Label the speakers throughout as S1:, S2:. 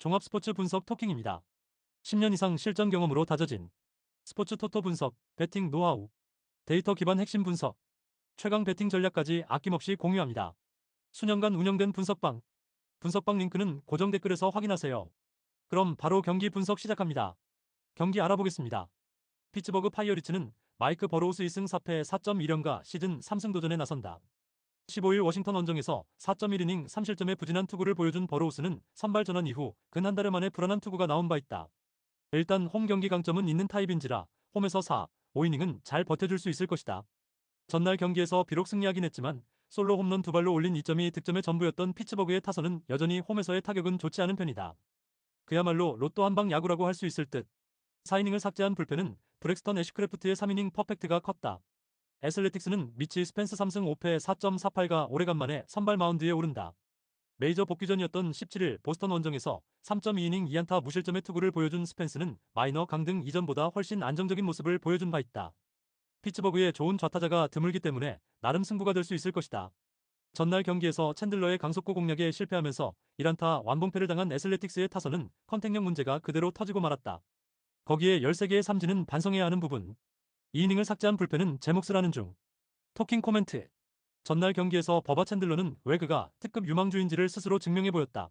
S1: 종합 스포츠 분석 토킹입니다. 10년 이상 실전 경험으로 다져진 스포츠 토토 분석, 배팅 노하우, 데이터 기반 핵심 분석, 최강 배팅 전략까지 아낌없이 공유합니다. 수년간 운영된 분석방, 분석방 링크는 고정 댓글에서 확인하세요. 그럼 바로 경기 분석 시작합니다. 경기 알아보겠습니다. 피츠버그 파이어리츠는 마이크 버로우스 2승 4패 4.1연가 시즌 3승 도전에 나선다. 15일 워싱턴 원정에서 4.1이닝 3실점의 부진한 투구를 보여준 버로우스는 선발 전환 이후 근 한달 만에 불안한 투구가 나온 바 있다. 일단 홈 경기 강점은 있는 타입인지라 홈에서 4, 5이닝은 잘 버텨줄 수 있을 것이다. 전날 경기에서 비록 승리하긴 했지만 솔로 홈런 두 발로 올린 2점이 득점의 전부였던 피츠버그의 타선은 여전히 홈에서의 타격은 좋지 않은 편이다. 그야말로 로또 한방 야구라고 할 수 있을 듯. 4이닝을 삭제한 불펜은 브렉스턴 애쉬크래프트의 3이닝 퍼펙트가 컸다. 애슬레틱스는 미치 스펜스 3승 5패 4.48가 오래간만에 선발 마운드에 오른다. 메이저 복귀전이었던 17일 보스턴 원정에서 3.2이닝 2안타 무실점의 투구를 보여준 스펜스는 마이너 강등 이전보다 훨씬 안정적인 모습을 보여준 바 있다. 피츠버그의 좋은 좌타자가 드물기 때문에 나름 승부가 될 수 있을 것이다. 전날 경기에서 챈들러의 강속구 공략에 실패하면서 1안타 완봉패를 당한 애슬레틱스의 타선은 컨택력 문제가 그대로 터지고 말았다. 거기에 13개의 삼진은 반성해야 하는 부분. 2이닝을 삭제한 불펜은 제 몫을 하는 중. 토킹 코멘트. 전날 경기에서 버바 챈들러는 왜 그가 특급 유망주인지를 스스로 증명해 보였다.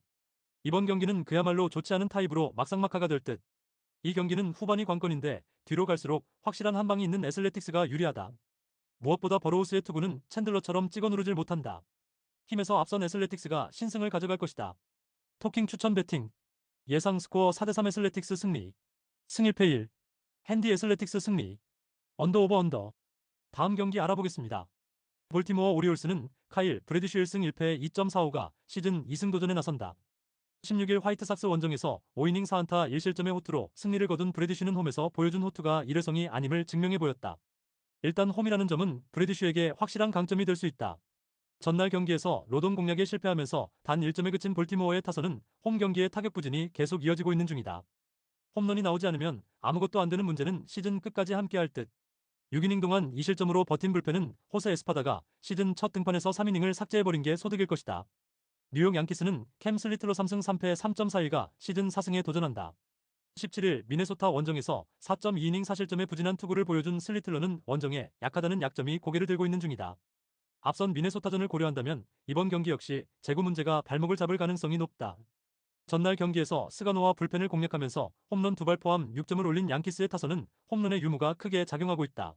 S1: 이번 경기는 그야말로 좋지 않은 타입으로 막상막하가 될 듯. 이 경기는 후반이 관건인데 뒤로 갈수록 확실한 한방이 있는 애슬레틱스가 유리하다. 무엇보다 버로우스의 투구는 챈들러처럼 찍어 누르질 못한다. 힘에서 앞선 애슬레틱스가 신승을 가져갈 것이다. 토킹 추천 배팅. 예상 스코어 4대3 애슬레틱스 승리. 승1패 1. 핸디 애슬레틱스 승리. 언더 오버 언더. 다음 경기 알아보겠습니다. 볼티모어 오리올스는 카일 브래디쉬 1승 1패 2.45가 시즌 2승 도전에 나선다. 16일 화이트삭스 원정에서 5이닝 4안타 1실점의 호투로 승리를 거둔 브래디쉬는 홈에서 보여준 호투가 일회성이 아님을 증명해 보였다. 일단 홈이라는 점은 브래디쉬에게 확실한 강점이 될 수 있다. 전날 경기에서 로돈 공략에 실패하면서 단 1점에 그친 볼티모어의 타선은 홈 경기의 타격 부진이 계속 이어지고 있는 중이다. 홈런이 나오지 않으면 아무것도 안 되는 문제는 시즌 끝까지 함께할 듯. 6이닝 동안 2실점으로 버틴 불펜은 호세 에스파다가 시즌 첫 등판에서 3이닝을 삭제해버린 게 소득일 것이다. 뉴욕 양키스는 캠 슬리틀로 3승 3패 3.41가 시즌 4승에 도전한다. 17일 미네소타 원정에서 4.2이닝 4실점의 부진한 투구를 보여준 슬리틀러는 원정에 약하다는 약점이 고개를 들고 있는 중이다. 앞선 미네소타전을 고려한다면 이번 경기 역시 재구 문제가 발목을 잡을 가능성이 높다. 전날 경기에서 스가노와 불펜을 공략하면서 홈런 두 발 포함 6점을 올린 양키스의 타선은 홈런의 유무가 크게 작용하고 있다.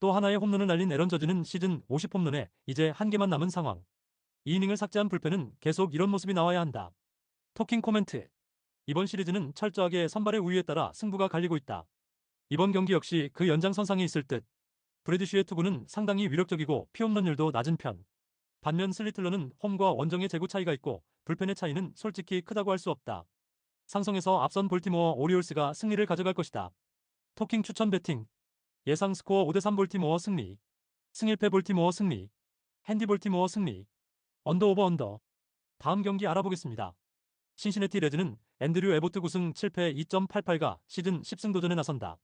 S1: 또 하나의 홈런을 날린 에런 저지는 시즌 50홈런에 이제 한 개만 남은 상황. 2이닝을 삭제한 불펜은 계속 이런 모습이 나와야 한다. 토킹 코멘트. 이번 시리즈는 철저하게 선발의 우위에 따라 승부가 갈리고 있다. 이번 경기 역시 그 연장선상에 있을 듯. 브래디쉬의 투구는 상당히 위력적이고 피홈런율도 낮은 편. 반면 슬리틀러는 홈과 원정의 재구 차이가 있고 불펜의 차이는 솔직히 크다고 할 수 없다. 상성에서 앞선 볼티모어 오리올스가 승리를 가져갈 것이다. 토킹 추천 배팅. 예상 스코어 5대3 볼티모어 승리. 승1패 볼티모어 승리. 핸디 볼티모어 승리. 언더 오버 언더. 다음 경기 알아보겠습니다. 신시내티 레즈는 앤드류 에보트 9승 7패 2.88가 시즌 10승 도전에 나선다.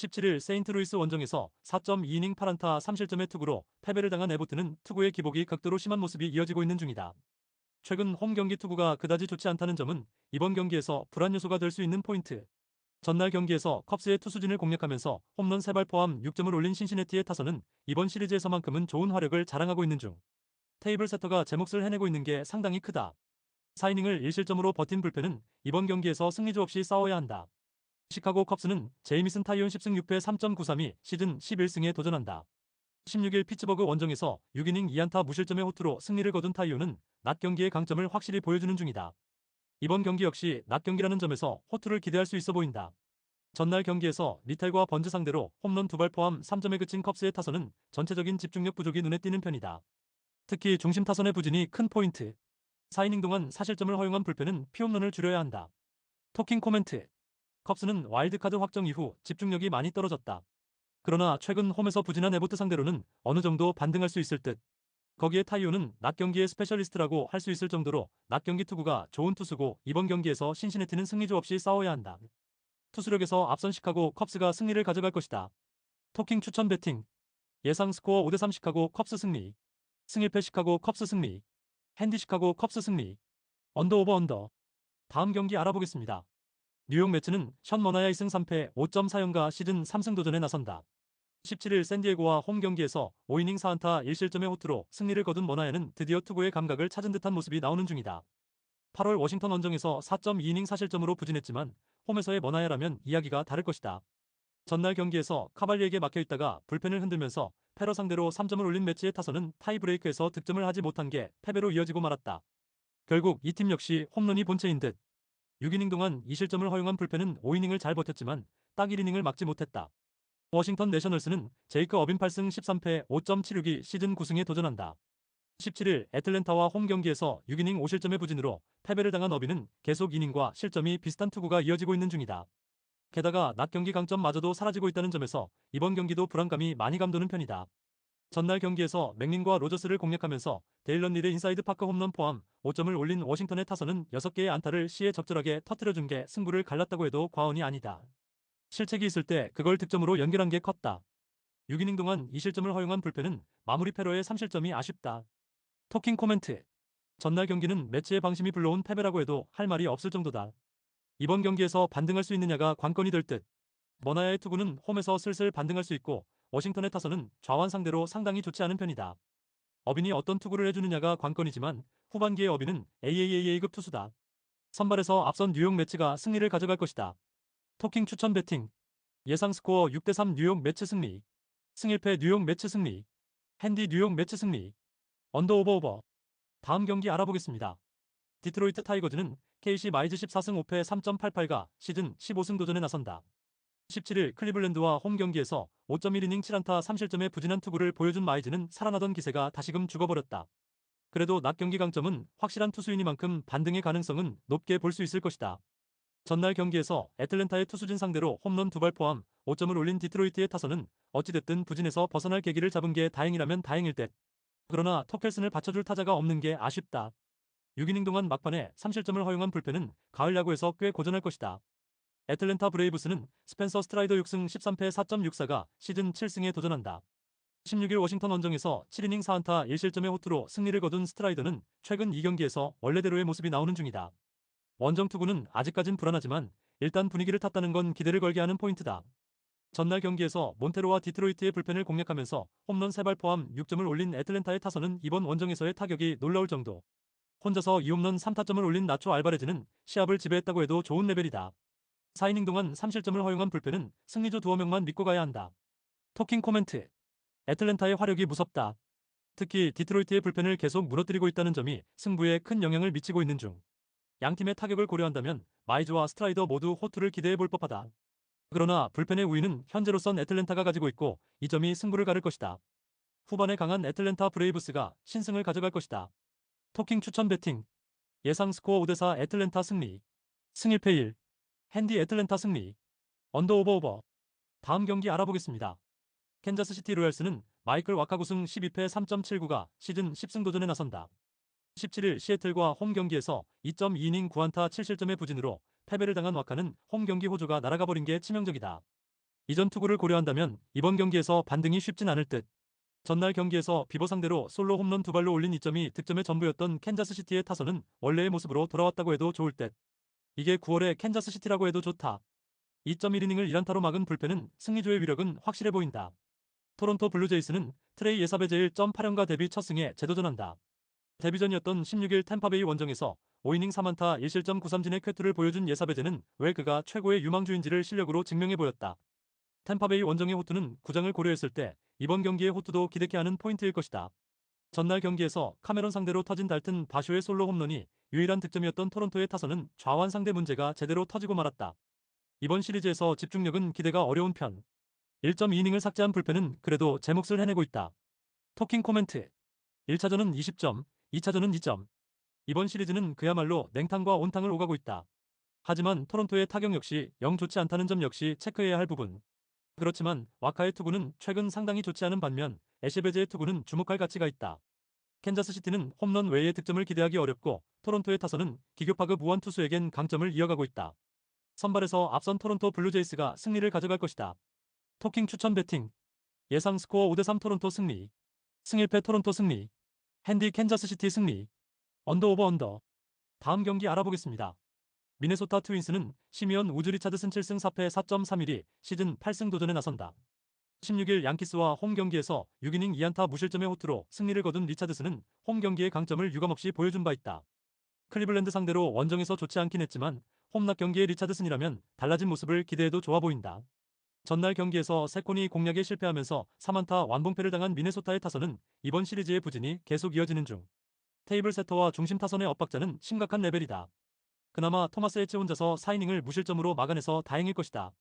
S1: 17일 세인트루이스 원정에서 4.2이닝 8안타 3실점의 투구로 패배를 당한 에보트는 투구의 기복이 극도로 심한 모습이 이어지고 있는 중이다. 최근 홈 경기 투구가 그다지 좋지 않다는 점은 이번 경기에서 불안 요소가 될 수 있는 포인트. 전날 경기에서 컵스의 투수진을 공략하면서 홈런 3발 포함 6점을 올린 신시내티의 타선은 이번 시리즈에서만큼은 좋은 화력을 자랑하고 있는 중. 테이블 세터가 제 몫을 해내고 있는 게 상당히 크다. 4이닝을 1실점으로 버틴 불펜은 이번 경기에서 승리조 없이 싸워야 한다. 시카고 컵스는 제이미슨 타이온 10승 6패 3.93이 시즌 11승에 도전한다. 16일 피츠버그 원정에서 6이닝 2안타 무실점의 호투로 승리를 거둔 타이온은 낮 경기의 강점을 확실히 보여주는 중이다. 이번 경기 역시 낮 경기라는 점에서 호투를 기대할 수 있어 보인다. 전날 경기에서 리텔과 번즈 상대로 홈런 두 발 포함 3점에 그친 컵스의 타선은 전체적인 집중력 부족이 눈에 띄는 편이다. 특히 중심 타선의 부진이 큰 포인트. 4이닝 동안 사실점을 허용한 불펜은 피홈런을 줄여야 한다. 토킹 코멘트. 컵스는 와일드카드 확정 이후 집중력이 많이 떨어졌다. 그러나 최근 홈에서 부진한 에보트 상대로는 어느 정도 반등할 수 있을 듯. 거기에 타이오는 낮 경기의 스페셜리스트라고 할 수 있을 정도로 낮 경기 투구가 좋은 투수고 이번 경기에서 신시내티는 승리조 없이 싸워야 한다. 투수력에서 앞선 시카고 컵스가 승리를 가져갈 것이다. 토킹 추천 배팅. 예상 스코어 5대3 시카고 컵스 승리. 승1패 시카고 컵스 승리. 핸디 시카고 컵스 승리. 언더 오버 언더. 다음 경기 알아보겠습니다. 뉴욕 매츠는 션 머나야 2승 3패 5.4연가 시즌 3승 도전에 나선다. 17일 샌디에고와 홈 경기에서 5이닝 4안타 1실점의 호투로 승리를 거둔 머나야는 드디어 투구의 감각을 찾은 듯한 모습이 나오는 중이다. 8월 워싱턴 원정에서 4.2이닝 4실점으로 부진했지만 홈에서의 머나야라면 이야기가 다를 것이다. 전날 경기에서 카발리에게 막혀있다가 불펜을 흔들면서 패러 상대로 3점을 올린 매치의 타선은 타이브레이크에서 득점을 하지 못한 게 패배로 이어지고 말았다. 결국 이 팀 역시 홈런이 본체인 듯 6이닝 동안 2실점을 허용한 불펜은 5이닝을 잘 버텼지만 딱 1이닝을 막지 못했다. 워싱턴 내셔널스는 제이크 어빈 8승 13패 5.76이 시즌 9승에 도전한다. 17일 애틀랜타와 홈 경기에서 6이닝 5실점의 부진으로 패배를 당한 어빈은 계속 이닝과 실점이 비슷한 투구가 이어지고 있는 중이다. 게다가 낮 경기 강점마저도 사라지고 있다는 점에서 이번 경기도 불안감이 많이 감도는 편이다. 전날 경기에서 맥린과 로저스를 공략하면서 데일런 릴의 인사이드 파크 홈런 포함 5점을 올린 워싱턴의 타선은 6개의 안타를 시에 적절하게 터트려준 게 승부를 갈랐다고 해도 과언이 아니다. 실책이 있을 때 그걸 득점으로 연결한 게 컸다. 6이닝 동안 2실점을 허용한 불펜은 마무리 패러의 3실점이 아쉽다. 토킹 코멘트. 전날 경기는 매치의 방심이 불러온 패배라고 해도 할 말이 없을 정도다. 이번 경기에서 반등할 수 있느냐가 관건이 될 듯. 머나야의 투구는 홈에서 슬슬 반등할 수 있고 워싱턴의 타선은 좌완 상대로 상당히 좋지 않은 편이다. 어빈이 어떤 투구를 해주느냐가 관건이지만 후반기의 어빈은 AAAA급 투수다. 선발에서 앞선 뉴욕 매치가 승리를 가져갈 것이다. 토킹 추천 배팅. 예상 스코어 6대3 뉴욕 매치 승리. 승일패 뉴욕 매치 승리. 핸디 뉴욕 매치 승리. 언더 오버 오버. 다음 경기 알아보겠습니다. 디트로이트 타이거즈는 KC 마이즈 14승 5패 3.88가 시즌 15승 도전에 나선다. 17일 클리블랜드와 홈 경기에서 5.1이닝 7안타 3실점의 부진한 투구를 보여준 마이즈는 살아나던 기세가 다시금 죽어버렸다. 그래도 낮 경기 강점은 확실한 투수이니만큼 반등의 가능성은 높게 볼 수 있을 것이다. 전날 경기에서 애틀랜타의 투수진 상대로 홈런 두 발 포함 5점을 올린 디트로이트의 타선은 어찌됐든 부진에서 벗어날 계기를 잡은 게 다행이라면 다행일 듯. 그러나 토켈슨을 받쳐줄 타자가 없는 게 아쉽다. 6이닝 동안 막판에 3실점을 허용한 불펜은 가을 야구에서 꽤 고전할 것이다. 애틀랜타 브레이브스는 스펜서 스트라이더 6승 13패 4.64가 시즌 7승에 도전한다. 16일 워싱턴 원정에서 7이닝 4안타 1실점의 호투로 승리를 거둔 스트라이더는 최근 2경기에서 원래대로의 모습이 나오는 중이다. 원정 투구는 아직까진 불안하지만 일단 분위기를 탔다는 건 기대를 걸게 하는 포인트다. 전날 경기에서 몬테로와 디트로이트의 불펜을 공략하면서 홈런 3발 포함 6점을 올린 애틀랜타의 타선은 이번 원정에서의 타격이 놀라울 정도. 혼자서 2홈런 3타점을 올린 나초 알바레즈는 시합을 지배했다고 해도 좋은 레벨이다. 4이닝 동안 3실점을 허용한 불펜은 승리조 두어 명만 믿고 가야 한다. 토킹 코멘트. 애틀랜타의 화력이 무섭다. 특히 디트로이트의 불펜을 계속 무너뜨리고 있다는 점이 승부에 큰 영향을 미치고 있는 중. 양 팀의 타격을 고려한다면 마이즈와 스트라이더 모두 호투를 기대해 볼 법하다. 그러나 불펜의 우위는 현재로선 애틀랜타가 가지고 있고 이 점이 승부를 가를 것이다. 후반에 강한 애틀랜타 브레이브스가 신승을 가져갈 것이다. 토킹 추천 배팅. 예상 스코어 5대4 애틀랜타 승리. 승일패 1. 핸디 애틀랜타 승리. 언더 오버 오버. 다음 경기 알아보겠습니다. 캔자스시티 로얄스는 마이클 와카구 승 12패 3.79가 시즌 10승 도전에 나선다. 17일 시애틀과 홈 경기에서 2.2이닝 9안타 7실점의 부진으로 패배를 당한 와카는 홈 경기 호조가 날아가 버린 게 치명적이다. 이전 투구를 고려한다면 이번 경기에서 반등이 쉽진 않을 듯. 전날 경기에서 비버 상대로 솔로 홈런 두 발로 올린 이점이 득점의 전부였던 캔자스시티의 타선은 원래의 모습으로 돌아왔다고 해도 좋을 듯. 이게 9월의 캔자스시티라고 해도 좋다. 2.1이닝을 1안타로 막은 불펜은 승리조의 위력은 확실해 보인다. 토론토 블루제이스는 트레이 예사베 제일.8연가 데뷔 첫 승에 재도전한다. 데뷔전이었던 16일 템파베이 원정에서 5이닝 3안타 1실점 9삼진의 쾌투를 보여준 예사베제는 왜 그가 최고의 유망주인지를 실력으로 증명해 보였다. 템파베이 원정의 호투는 구장을 고려했을 때 이번 경기의 호투도 기대케 하는 포인트일 것이다. 전날 경기에서 카메론 상대로 터진 달튼 바쇼의 솔로 홈런이 유일한 득점이었던 토론토의 타선은 좌완 상대 문제가 제대로 터지고 말았다. 이번 시리즈에서 집중력은 기대가 어려운 편. 1.2이닝을 삭제한 불펜은 그래도 제 몫을 해내고 있다. 토킹 코멘트. 1차전은 20점, 2차전은 2점. 이번 시리즈는 그야말로 냉탕과 온탕을 오가고 있다. 하지만 토론토의 타격 역시 영 좋지 않다는 점 역시 체크해야 할 부분. 그렇지만 와카의 투구는 최근 상당히 좋지 않은 반면 에시베즈의 투구는 주목할 가치가 있다. 캔자스시티는 홈런 외의 득점을 기대하기 어렵고 토론토의 타선은 기교파급 우한 투수에겐 강점을 이어가고 있다. 선발에서 앞선 토론토 블루제이스가 승리를 가져갈 것이다. 토킹 추천 배팅. 예상 스코어 5대3 토론토 승리. 승일패 토론토 승리. 핸디 캔자스시티 승리. 언더 오버 언더. 다음 경기 알아보겠습니다. 미네소타 트윈스는 시미언 우즈 리차드슨 7승 4패 4.31위 시즌 8승 도전에 나선다. 16일 양키스와 홈 경기에서 6이닝 2안타 무실점의 호투로 승리를 거둔 리차드슨은 홈 경기의 강점을 유감없이 보여준 바 있다. 클리블랜드 상대로 원정에서 좋지 않긴 했지만 홈락 경기의 리차드슨이라면 달라진 모습을 기대해도 좋아 보인다. 전날 경기에서 세콘이 공략에 실패하면서 3안타 완봉패를 당한 미네소타의 타선은 이번 시리즈의 부진이 계속 이어지는 중. 테이블 세터와 중심 타선의 엇박자는 심각한 레벨이다. 그나마 토마스 에치 혼자서 4이닝을 무실점으로 막아내서 다행일 것이다.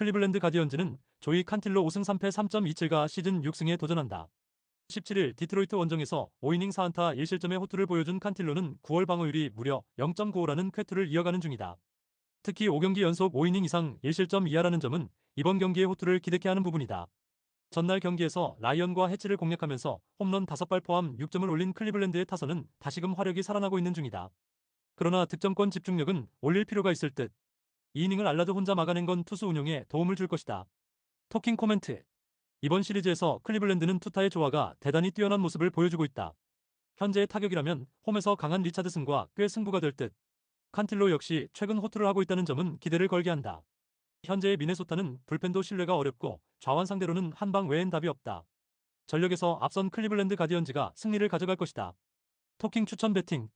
S1: 클리블랜드 가디언즈는 조이 칸틸로 5승 3패 3.27가 시즌 6승에 도전한다. 17일 디트로이트 원정에서 5이닝 4안타 1실점의 호투를 보여준 칸틸로는 9월 방어율이 무려 0.95라는 쾌투를 이어가는 중이다. 특히 5경기 연속 5이닝 이상 1실점 이하라는 점은 이번 경기의 호투를 기대케 하는 부분이다. 전날 경기에서 라이언과 해치를 공략하면서 홈런 5발 포함 6점을 올린 클리블랜드의 타선은 다시금 화력이 살아나고 있는 중이다. 그러나 득점권 집중력은 올릴 필요가 있을 듯. 2이닝을 알라드 혼자 막아낸 건 투수 운용에 도움을 줄 것이다. 토킹 코멘트 이번 시리즈에서 클리블랜드는 투타의 조화가 대단히 뛰어난 모습을 보여주고 있다. 현재의 타격이라면 홈에서 강한 리차드슨과 꽤 승부가 될 듯. 칸틸로 역시 최근 호투를 하고 있다는 점은 기대를 걸게 한다. 현재의 미네소타는 불펜도 신뢰가 어렵고 좌완 상대로는 한방 외엔 답이 없다. 전력에서 앞선 클리블랜드 가디언즈가 승리를 가져갈 것이다. 토킹 추천 배팅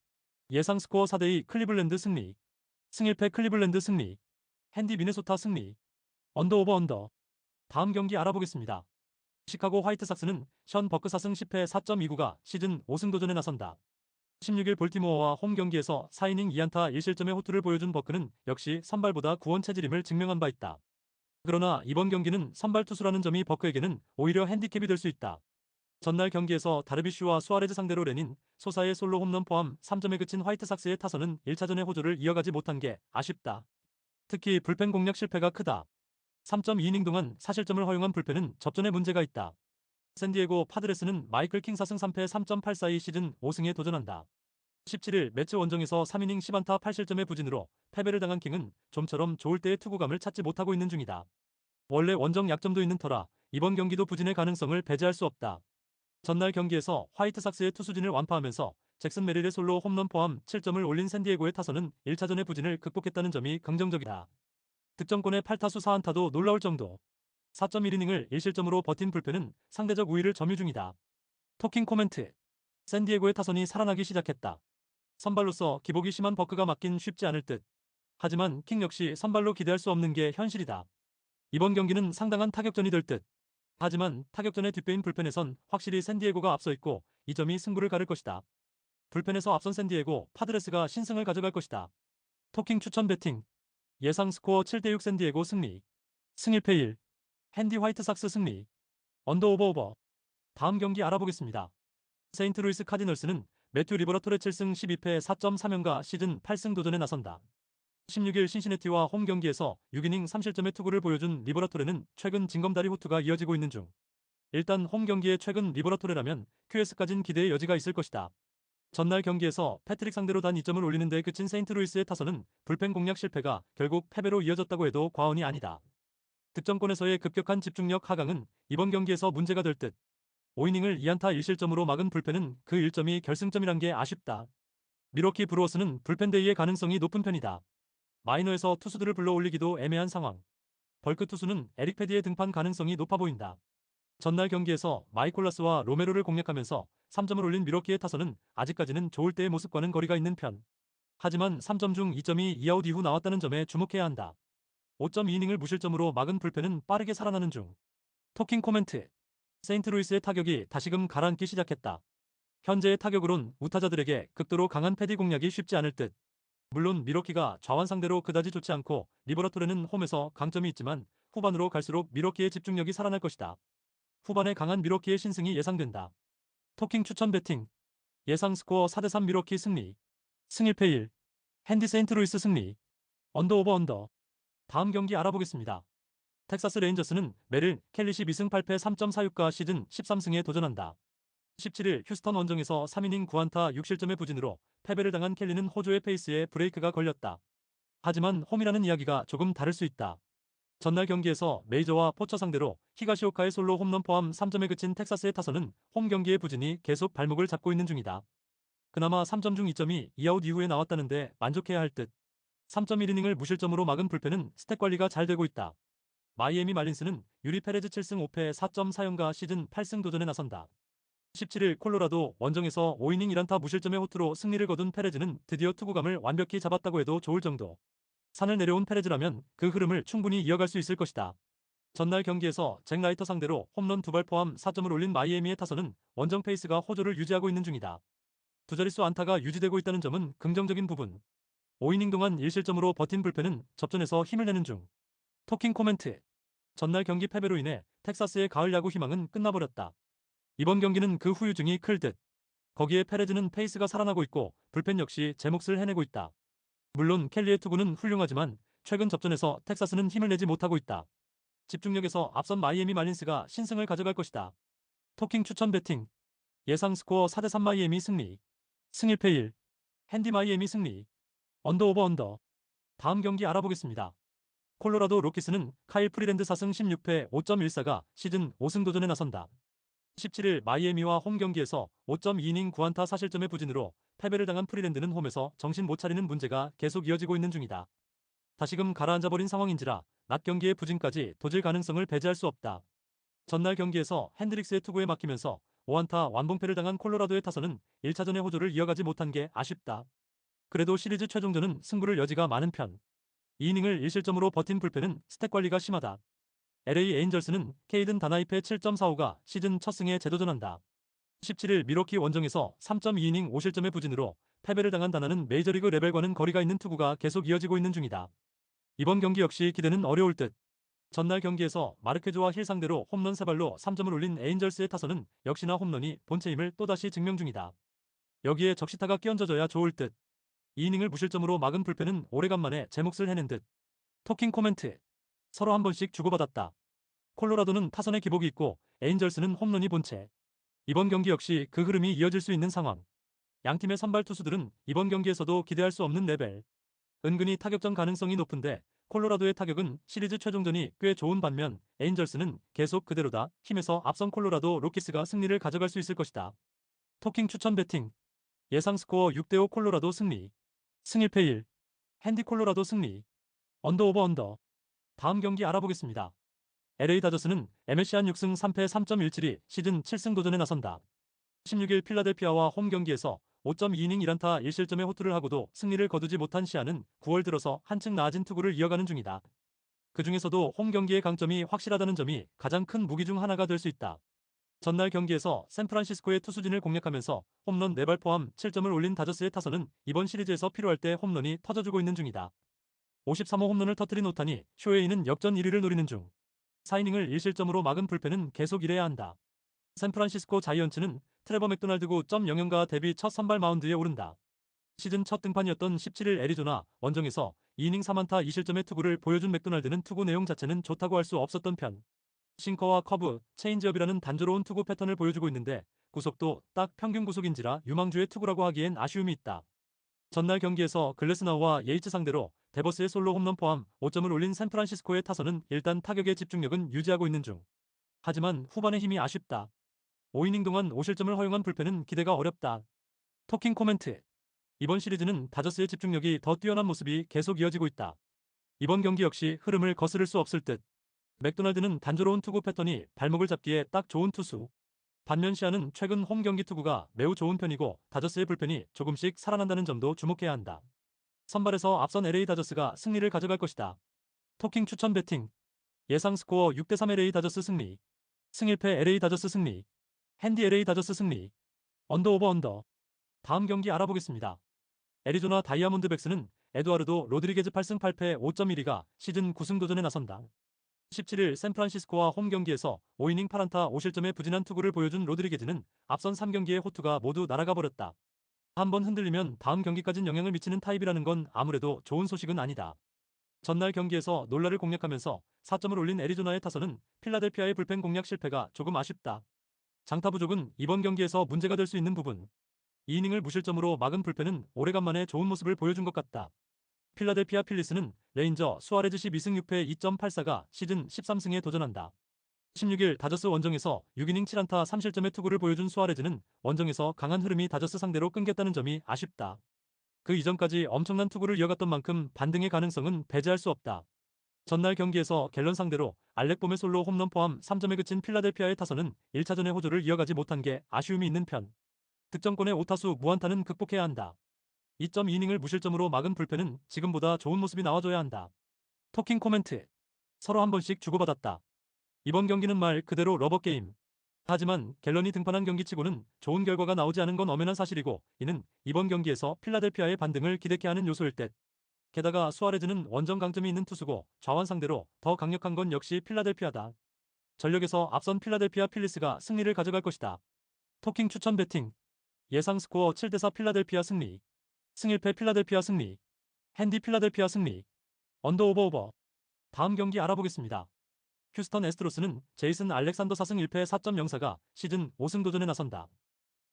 S1: 예상 스코어 4대2 클리블랜드 승리 승일패 클리블랜드 승리 핸디 미네소타 승리 언더 오버 언더 다음 경기 알아보겠습니다. 시카고 화이트삭스는 션 버크 4승 10패 4.29가 시즌 5승 도전에 나선다. 16일 볼티모어와 홈 경기에서 4이닝 2안타 1실점의 호투를 보여준 버크는 역시 선발보다 구원 체질임을 증명한 바 있다. 그러나 이번 경기는 선발 투수라는 점이 버크에게는 오히려 핸디캡이 될 수 있다. 전날 경기에서 다르비슈와 수아레즈 상대로 레닌, 소사의 솔로 홈런 포함 3점에 그친 화이트삭스의 타선은 1차전의 호조를 이어가지 못한 게 아쉽다. 특히 불펜 공략 실패가 크다. 3.2이닝 동안 사실점을 허용한 불펜은 접전에 문제가 있다. 샌디에고 파드레스는 마이클 킹 4승 3패 3.842 시즌 5승에 도전한다. 17일 매치 원정에서 3이닝 10안타 8실점의 부진으로 패배를 당한 킹은 좀처럼 좋을 때의 투구감을 찾지 못하고 있는 중이다. 원래 원정 약점도 있는 터라 이번 경기도 부진의 가능성을 배제할 수 없다. 전날 경기에서 화이트삭스의 투수진을 완파하면서 잭슨 메릴의 솔로 홈런 포함 7점을 올린 샌디에고의 타선은 1차전의 부진을 극복했다는 점이 긍정적이다. 득점권의 8타수 4안타도 놀라울 정도. 4.1이닝을 1실점으로 버틴 불펜은 상대적 우위를 점유 중이다. 토킹 코멘트. 샌디에고의 타선이 살아나기 시작했다. 선발로서 기복이 심한 버크가 맞긴 쉽지 않을 듯. 하지만 킹 역시 선발로 기대할 수 없는 게 현실이다. 이번 경기는 상당한 타격전이 될 듯. 하지만 타격전의 뒷배인 불펜에선 확실히 샌디에고가 앞서 있고 이 점이 승부를 가를 것이다. 불펜에서 앞선 샌디에고 파드레스가 신승을 가져갈 것이다. 토킹 추천 배팅 예상 스코어 7대6 샌디에고 승리 승일패 1 핸디 화이트삭스 승리 언더 오버 오버 다음 경기 알아보겠습니다. 세인트루이스 카디널스는 매튜 리버러토의 7승 12패 4.3연가 시즌 8승 도전에 나선다. 16일 신시내티와 홈 경기에서 6이닝 3실점의 투구를 보여준 리버라토레는 최근 징검다리 호투가 이어지고 있는 중. 일단 홈 경기의 최근 리버라토레라면 QS까진 기대의 여지가 있을 것이다. 전날 경기에서 패트릭 상대로 단 2점을 올리는 데 그친 세인트루이스의 타선은 불펜 공략 실패가 결국 패배로 이어졌다고 해도 과언이 아니다. 득점권에서의 급격한 집중력 하강은 이번 경기에서 문제가 될 듯. 5이닝을 2안타 1실점으로 막은 불펜은 그 1점이 결승점이란 게 아쉽다. 미러키 브루어스는 불펜 데이의 가능성이 높은 편이다. 마이너에서 투수들을 불러 올리기도 애매한 상황. 벌크 투수는 에릭 패디의 등판 가능성이 높아 보인다. 전날 경기에서 마이콜라스와 로메로를 공략하면서 3점을 올린 미러키의 타선은 아직까지는 좋을 때의 모습과는 거리가 있는 편. 하지만 3점 중 2점이 2아웃 이후 나왔다는 점에 주목해야 한다. 5.2이닝을 무실점으로 막은 불펜은 빠르게 살아나는 중. 토킹 코멘트. 세인트루이스의 타격이 다시금 가라앉기 시작했다. 현재의 타격으론 우타자들에게 극도로 강한 패디 공략이 쉽지 않을 듯. 물론 미러키가 좌완 상대로 그다지 좋지 않고 리버라토레는 홈에서 강점이 있지만 후반으로 갈수록 미러키의 집중력이 살아날 것이다. 후반에 강한 미러키의 신승이 예상된다. 토킹 추천 배팅 예상 스코어 4대3 미러키 승리 승일패 1 핸디 세인트루이스 승리 언더 오버 언더 다음 경기 알아보겠습니다. 텍사스 레인저스는 메릴 켈리시 미승 8패 3.46가 시즌 13승에 도전한다. 17일 휴스턴 원정에서 3이닝 9안타 6실점의 부진으로 패배를 당한 켈리는 호조의 페이스에 브레이크가 걸렸다. 하지만 홈이라는 이야기가 조금 다를 수 있다. 전날 경기에서 메이저와 포처 상대로 히가시오카의 솔로 홈런 포함 3점에 그친 텍사스의 타선은 홈 경기의 부진이 계속 발목을 잡고 있는 중이다. 그나마 3점 중 2점이 2아웃 이후에 나왔다는데 만족해야 할 듯. 3.1이닝을 무실점으로 막은 불펜은 스탯 관리가 잘 되고 있다. 마이애미 말린스는 유리 페레즈 7승 5패 4.4연가 시즌 8승 도전에 나선다. 17일 콜로라도 원정에서 5이닝 1안타 무실점의 호투로 승리를 거둔 페레즈는 드디어 투구감을 완벽히 잡았다고 해도 좋을 정도. 산을 내려온 페레즈라면 그 흐름을 충분히 이어갈 수 있을 것이다. 전날 경기에서 잭 라이터 상대로 홈런 두 발 포함 4점을 올린 마이애미의 타선은 원정 페이스가 호조를 유지하고 있는 중이다. 두 자릿수 안타가 유지되고 있다는 점은 긍정적인 부분. 5이닝 동안 1실점으로 버틴 불펜은 접전에서 힘을 내는 중. 토킹 코멘트. 전날 경기 패배로 인해 텍사스의 가을 야구 희망은 끝나버렸다. 이번 경기는 그 후유증이 클 듯. 거기에 페레즈는 페이스가 살아나고 있고 불펜 역시 제 몫을 해내고 있다. 물론 켈리의 투구는 훌륭하지만 최근 접전에서 텍사스는 힘을 내지 못하고 있다. 집중력에서 앞선 마이애미 말린스가 신승을 가져갈 것이다. 토킹 추천 배팅. 예상 스코어 4대3 마이애미 승리. 승일패 1. 핸디 마이애미 승리. 언더 오버 언더. 다음 경기 알아보겠습니다. 콜로라도 로키스는 카일 프리랜드 4승 16패 5.14가 시즌 5승 도전에 나선다. 17일 마이애미와 홈 경기에서 5.2이닝 9안타 사실점의 부진으로 패배를 당한 프리랜드는 홈에서 정신 못 차리는 문제가 계속 이어지고 있는 중이다. 다시금 가라앉아버린 상황인지라 낮 경기의 부진까지 도질 가능성을 배제할 수 없다. 전날 경기에서 핸드릭스의 투구에 막히면서 5안타 완봉패를 당한 콜로라도의 타선은 1차전의 호조를 이어가지 못한 게 아쉽다. 그래도 시리즈 최종전은 승부를 여지가 많은 편. 2이닝을 1실점으로 버틴 불펜은 스택 관리가 심하다. LA 에인절스는 케이든 다나이페 7.45가 시즌 첫 승에 재도전한다. 17일 미러키 원정에서 3.2이닝 5실점의 부진으로 패배를 당한 다나는 메이저리그 레벨과는 거리가 있는 투구가 계속 이어지고 있는 중이다. 이번 경기 역시 기대는 어려울 듯. 전날 경기에서 마르케즈와 힐 상대로 홈런 3발로 3점을 올린 에인절스의 타선은 역시나 홈런이 본체 임을 또다시 증명 중이다. 여기에 적시타가 끼얹어져야 좋을 듯. 2이닝을 무실점으로 막은 불펜은 오래간만에 제 몫을 해낸 듯. 토킹 코멘트. 서로 한 번씩 주고받았다. 콜로라도는 타선의 기복이 있고 에인절스는 홈런이 본체. 이번 경기 역시 그 흐름이 이어질 수 있는 상황. 양 팀의 선발 투수들은 이번 경기에서도 기대할 수 없는 레벨. 은근히 타격전 가능성이 높은데 콜로라도의 타격은 시리즈 최종전이 꽤 좋은 반면 에인절스는 계속 그대로다 힘에서 앞선 콜로라도 로키스가 승리를 가져갈 수 있을 것이다. 토킹 추천 배팅 예상 스코어 6대5 콜로라도 승리 승일패 1 핸디 콜로라도 승리 언더 오버 언더 다음 경기 알아보겠습니다. LA 다저스는 MLC 한 6승 3패 3.17이 시즌 7승 도전에 나선다. 16일 필라델피아와 홈 경기에서 5.2이닝 1안타 1실점의 호투를 하고도 승리를 거두지 못한 시아는 9월 들어서 한층 나아진 투구를 이어가는 중이다. 그 중에서도 홈 경기의 강점이 확실하다는 점이 가장 큰 무기 중 하나가 될 수 있다. 전날 경기에서 샌프란시스코의 투수진을 공략하면서 홈런 4발 포함 7점을 올린 다저스의 타선은 이번 시리즈에서 필요할 때 홈런이 터져주고 있는 중이다. 53호 홈런을 터뜨린 오타니 쇼헤이는 역전 1위를 노리는 중. 4이닝을 1실점으로 막은 불펜은 계속 일해야 한다. 샌프란시스코 자이언츠는 트레버 맥도날드구 0.00가 데뷔 첫 선발 마운드에 오른다. 시즌 첫 등판이었던 17일 애리조나 원정에서 2이닝 3안타 2실점의 투구를 보여준 맥도날드는 투구 내용 자체는 좋다고 할 수 없었던 편. 싱커와 커브, 체인지업이라는 단조로운 투구 패턴을 보여주고 있는데 구속도 딱 평균 구속인지라 유망주의 투구라고 하기엔 아쉬움이 있다. 전날 경기에서 글래스나우와 예이츠 상대로 데버스의 솔로 홈런 포함 5점을 올린 샌프란시스코의 타선은 일단 타격의 집중력은 유지하고 있는 중. 하지만 후반의 힘이 아쉽다. 5이닝 동안 5실점을 허용한 불펜은 기대가 어렵다. 토킹 코멘트. 이번 시리즈는 다저스의 집중력이 더 뛰어난 모습이 계속 이어지고 있다. 이번 경기 역시 흐름을 거스를 수 없을 듯. 맥도날드는 단조로운 투구 패턴이 발목을 잡기에 딱 좋은 투수. 반면 시아는 최근 홈 경기 투구가 매우 좋은 편이고 다저스의 불펜이 조금씩 살아난다는 점도 주목해야 한다. 선발에서 앞선 LA 다저스가 승리를 가져갈 것이다. 토킹 추천 배팅. 예상 스코어 6대3 LA 다저스 승리. 승일패 LA 다저스 승리. 핸디 LA 다저스 승리. 언더 오버 언더. 다음 경기 알아보겠습니다. 애리조나 다이아몬드 백스는 에두아르도 로드리게즈 8승 8패 5.12가 시즌 9승 도전에 나선다. 17일 샌프란시스코와 홈 경기에서 5이닝 8안타 5실점의 부진한 투구를 보여준 로드리게즈는 앞선 3경기의 호투가 모두 날아가 버렸다. 한번 흔들리면 다음 경기까진 영향을 미치는 타입이라는 건 아무래도 좋은 소식은 아니다. 전날 경기에서 놀라를 공략하면서 4점을 올린 애리조나의 타선은 필라델피아의 불펜 공략 실패가 조금 아쉽다. 장타 부족은 이번 경기에서 문제가 될 수 있는 부분. 2이닝을 무실점으로 막은 불펜은 오래간만에 좋은 모습을 보여준 것 같다. 필라델피아 필리스는 레인저 수아레즈 12승 6패 2.84가 시즌 13승에 도전한다. 16일 다저스 원정에서 6이닝 7안타 3실점의 투구를 보여준 수아레즈는 원정에서 강한 흐름이 다저스 상대로 끊겼다는 점이 아쉽다. 그 이전까지 엄청난 투구를 이어갔던 만큼 반등의 가능성은 배제할 수 없다. 전날 경기에서 갤런 상대로 알렉봄의 솔로 홈런 포함 3점에 그친 필라델피아의 타선은 1차전의 호조를 이어가지 못한 게 아쉬움이 있는 편. 득점권의 오타수 무안타는 극복해야 한다. 2.2이닝을 무실점으로 막은 불펜은 지금보다 좋은 모습이 나와줘야 한다. 토킹 코멘트. 서로 한 번씩 주고받았다. 이번 경기는 말 그대로 러버 게임. 하지만 갤런이 등판한 경기치고는 좋은 결과가 나오지 않은 건 엄연한 사실이고 이는 이번 경기에서 필라델피아의 반등을 기대케 하는 요소일 듯. 게다가 수아레즈는 원정 강점이 있는 투수고 좌완 상대로 더 강력한 건 역시 필라델피아다. 전력에서 앞선 필라델피아 필리스가 승리를 가져갈 것이다. 토킹 추천 배팅. 예상 스코어 7대4 필라델피아 승리. 승일패 필라델피아 승리. 핸디 필라델피아 승리. 언더 오버 오버. 다음 경기 알아보겠습니다. 휴스턴 에스트로스는 제이슨 알렉산더 4승 1패 4.04가 시즌 5승 도전에 나선다.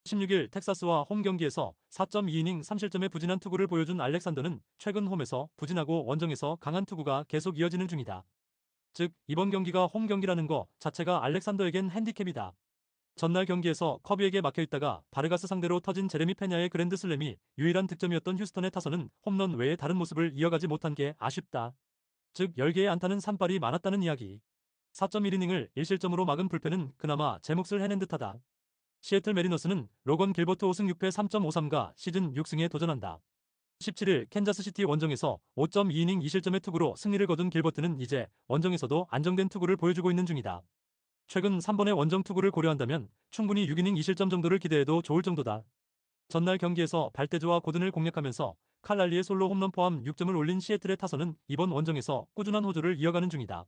S1: 16일 텍사스와 홈 경기에서 4.2이닝 3실점의 부진한 투구를 보여준 알렉산더는 최근 홈에서 부진하고 원정에서 강한 투구가 계속 이어지는 중이다. 즉 이번 경기가 홈 경기라는 거 자체가 알렉산더에겐 핸디캡이다. 전날 경기에서 커비에게 막혀있다가 바르가스 상대로 터진 제레미 페냐의 그랜드슬램이 유일한 득점이었던 휴스턴의 타선은 홈런 외에 다른 모습을 이어가지 못한 게 아쉽다. 즉 10개의 안타는 산발이 많았다는 이야기. 4.1이닝을 1실점으로 막은 불펜은 그나마 제 몫을 해낸 듯하다. 시애틀 메리너스는 로건 길버트 5승 6패 3.53가 시즌 6승에 도전한다. 17일 캔자스시티 원정에서 5.2이닝 2실점의 투구로 승리를 거둔 길버트는 이제 원정에서도 안정된 투구를 보여주고 있는 중이다. 최근 3번의 원정 투구를 고려한다면 충분히 6이닝 2실점 정도를 기대해도 좋을 정도다. 전날 경기에서 발대조와 고든을 공략하면서 칼랄리의 솔로 홈런 포함 6점을 올린 시애틀의 타선은 이번 원정에서 꾸준한 호조를 이어가는 중이다.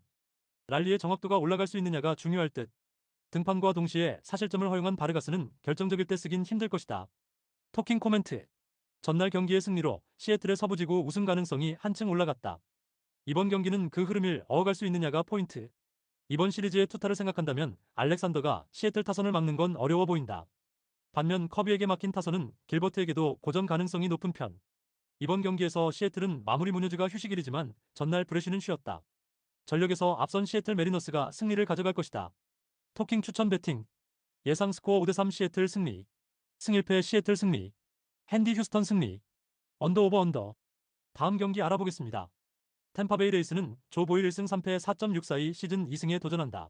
S1: 랄리의 정확도가 올라갈 수 있느냐가 중요할 듯. 등판과 동시에 사실점을 허용한 바르가스는 결정적일 때 쓰긴 힘들 것이다. 토킹 코멘트. 전날 경기의 승리로 시애틀의 서부지구 우승 가능성이 한층 올라갔다. 이번 경기는 그 흐름을 어어갈 수 있느냐가 포인트. 이번 시리즈의 투타를 생각한다면 알렉산더가 시애틀 타선을 막는 건 어려워 보인다. 반면 커비에게 막힌 타선은 길버트에게도 고전 가능성이 높은 편. 이번 경기에서 시애틀은 마무리 무녀즈가 휴식일이지만 전날 브레쉬는 쉬었다. 전력에서 앞선 시애틀 메리너스가 승리를 가져갈 것이다. 토킹 추천 배팅. 예상 스코어 5대3 시애틀 승리. 승일패 시애틀 승리. 핸디 휴스턴 승리. 언더 오버 언더. 다음 경기 알아보겠습니다. 템파베이 레이스는 조 보일 1승 3패 4.642 시즌 2승에 도전한다.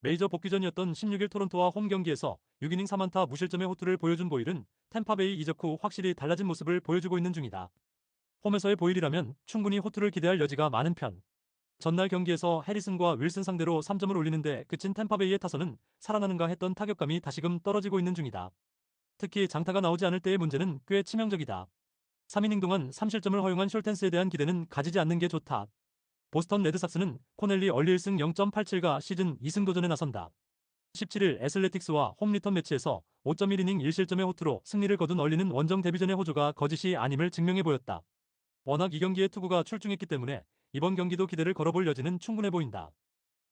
S1: 메이저 복귀전이었던 16일 토론토와 홈 경기에서 6이닝 3안타 무실점의 호투를 보여준 보일은 템파베이 이적 후 확실히 달라진 모습을 보여주고 있는 중이다. 홈에서의 보일이라면 충분히 호투를 기대할 여지가 많은 편. 전날 경기에서 해리슨과 윌슨 상대로 3점을 올리는데 그친 템파베이의 타선은 살아나는가 했던 타격감이 다시금 떨어지고 있는 중이다. 특히 장타가 나오지 않을 때의 문제는 꽤 치명적이다. 3이닝 동안 3실점을 허용한 숄텐스에 대한 기대는 가지지 않는 게 좋다. 보스턴 레드삭스는 코넬리 얼리 1승 0.87가 시즌 2승 도전에 나선다. 17일 애슬레틱스와 홈리턴 매치에서 5.1이닝 1실점의 호투로 승리를 거둔 얼리는 원정 데뷔전의 호조가 거짓이 아님을 증명해 보였다. 워낙 이 경기에 투구가 출중했기 때문에 이번 경기도 기대를 걸어볼 여지는 충분해 보인다.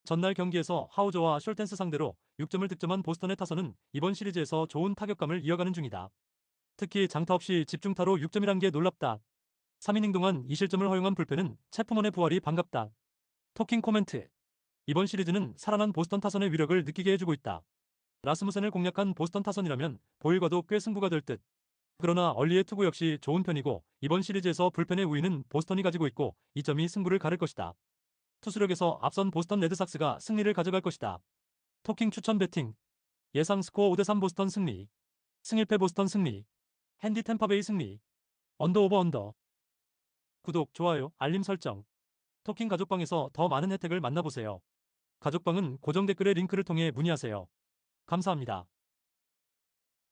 S1: 전날 경기에서 하우저와 숄텐스 상대로 6점을 득점한 보스턴의 타선은 이번 시리즈에서 좋은 타격감을 이어가는 중이다. 특히 장타 없이 집중타로 6점이란 게 놀랍다. 3이닝 동안 2실점을 허용한 불펜은 체프먼의 부활이 반갑다. 토킹 코멘트. 이번 시리즈는 살아난 보스턴 타선의 위력을 느끼게 해주고 있다. 라스무센을 공략한 보스턴 타선이라면 보일과도 꽤 승부가 될 듯. 그러나 얼리의 투구 역시 좋은 편이고 이번 시리즈에서 불펜의 우위는 보스턴이 가지고 있고 이 점이 승부를 가를 것이다. 투수력에서 앞선 보스턴 레드삭스가 승리를 가져갈 것이다. 토킹 추천 배팅. 예상 스코어 5대3 보스턴 승리. 승일패 보스턴 승리. 핸디 템파베이 승리. 언더 오버 언더. 구독, 좋아요, 알림 설정. 토킹 가족방에서 더 많은 혜택을 만나보세요. 가족방은 고정 댓글의 링크를 통해 문의하세요. 감사합니다.